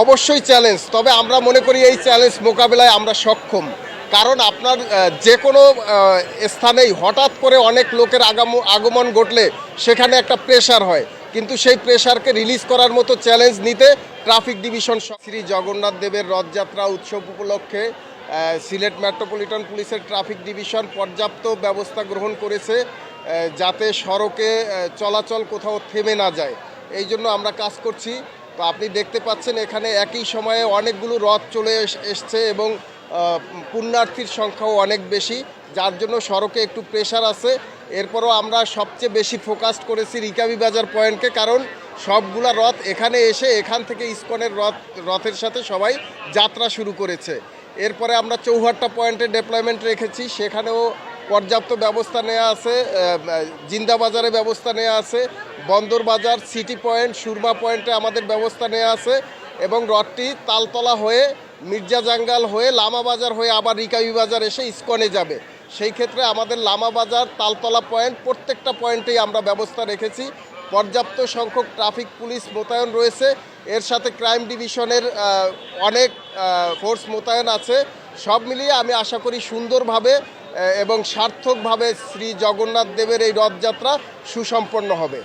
অবশ্যই চ্যালেঞ্জ তবে আমরা মনে করি এই চ্যালেঞ্জ মোকাবেলায় আমরা সক্ষম। কারণ আপনার যে কোনো স্থানেই হঠাৎ করে অনেক লোকের আগাম, আগমন ঘটলে সেখানে একটা প্রেশার হয়। কিন্তু সেই প্রেশারকে রিলিজ করার মতো চ্যালেঞ্জ নিতে ট্রাফিক ডিভিশন শ্রী জগন্নাথ দেবের রথযাত্রা উৎসব উপলক্ষে সিলেট মেট্রোপলিটন পুলিশের ট্রাফিক ডিভিশন পর্যাপ্ত ব্যবস্থা গ্রহণ করেছে যাতে সড়কে চলাচল কোথাও থেমে না যায়। এই জন্য আমরা কাজ করছি। তো আপনি দেখতে পাচ্ছেন এখানে একই সময়ে অনেকগুলো রথ চলে এস- এসছে এবং পুণ্যার্থীর সংখ্যাও অনেক বেশি, যার জন্য সড়কে একটু প্রেশার আছে। এরপরও আমরা সবচেয়ে বেশি ফোকাসড করেছি রিকাবি বাজার পয়েন্টকে, কারণ সবগুলা রথ এখানে এসে এখান থেকে ইস্কনের রথ, রথের সাথে সবাই যাত্রা শুরু করেছে। এরপরে আমরা চৌহাট্টা পয়েন্টে ডেপ্লয়মেন্ট রেখেছি, সেখানেও পর্যাপ্ত ব্যবস্থা নেওয়া আছে আহ, জিন্দা বাজারে ব্যবস্থা নেওয়া আছে বন্দর বাজার সিটি পয়েন্ট সুরমা পয়েন্টে আমাদের ব্যবস্থা নেওয়া আছে এবং রথটি তালতলা হয়ে মির্জা জাঙ্গাল হয়ে লামা বাজার হয়ে আবার রিকাবি বাজার এসে ইস্কনে যাবে। সেই ক্ষেত্রে আমাদের লামা বাজার তালতলা পয়েন্ট প্রত্যেকটা পয়েন্টেই আমরা ব্যবস্থা রেখেছি। পর্যাপ্ত সংখ্যক ট্রাফিক পুলিশ মোতায়েন রয়েছে। এর সাথে ক্রাইম ডিভিশনের অনেক ফোর্স মোতায়েন আছে। সব মিলিয়ে আমি আশা করি সুন্দরভাবে এবং সার্থকভাবে শ্রী জগন্নাথ দেবের এই রথযাত্রা সুসম্পন্ন হবে।